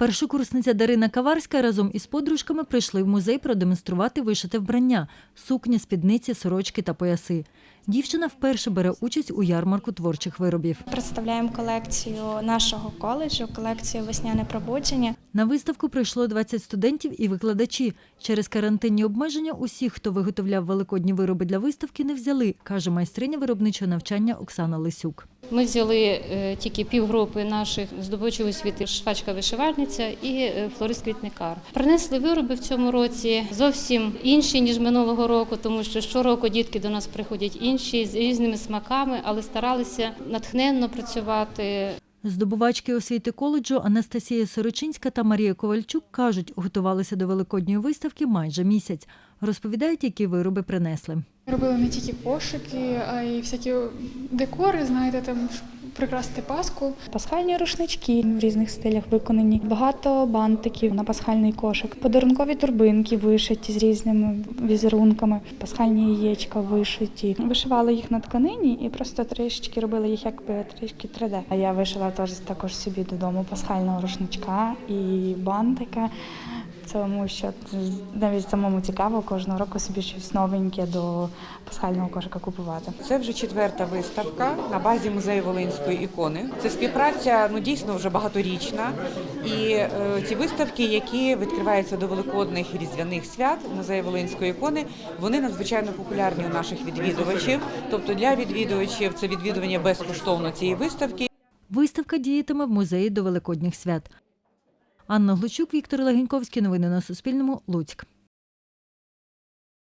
Першокурсниця Дарина Каварська разом із подружками прийшли в музей продемонструвати вишите вбрання – сукні, спідниці, сорочки та пояси. Дівчина вперше бере участь у ярмарку творчих виробів. Представляємо колекцію нашого коледжу, колекцію весняне пробудження. На виставку прийшло 20 студентів і викладачі. Через карантинні обмеження усіх, хто виготовляв великодні вироби для виставки, не взяли, каже майстриня виробничого навчання Оксана Лисюк. Ми взяли е, тільки півгрупи наших здобувачів освіти швачка-вишивальниця і е, флорист-квітникар. Принесли вироби в цьому році зовсім інші ніж минулого року, тому що щороку дітки до нас приходять інші з різними смаками, але старалися натхненно працювати. Здобувачки освіти коледжу Анастасія Сорочинська та Марія Ковальчук кажуть, готувалися до великодньої виставки майже місяць. Розповідають, які вироби принесли. Робили не тільки кошики, а й всякі декори, знаєте, там прикрасити паску. Пасхальні рушнички в різних стилях виконані, багато бантиків на пасхальний кошик, подарункові турбинки вишиті з різними візерунками, пасхальні яєчка вишиті. Вишивали їх на тканині і просто трішечки робили їх якби трішки 3D. А я вишила теж також собі додому пасхального рушничка і бантика. Тому що навіть самому цікаво кожного року собі щось новеньке до пасхального кошика купувати. Це вже четверта виставка на базі музею Волинської ікони. Це співпраця ну дійсно вже багаторічна. І е, ці виставки, які відкриваються до великодних і різдвяних свят музею Волинської ікони, вони надзвичайно популярні у наших відвідувачів. Тобто для відвідувачів це відвідування безкоштовно цієї виставки. Виставка діятиме в музеї до Великодніх свят. Анна Глучук, Віктор Легеньковський. Новини на Суспільному. Луцьк.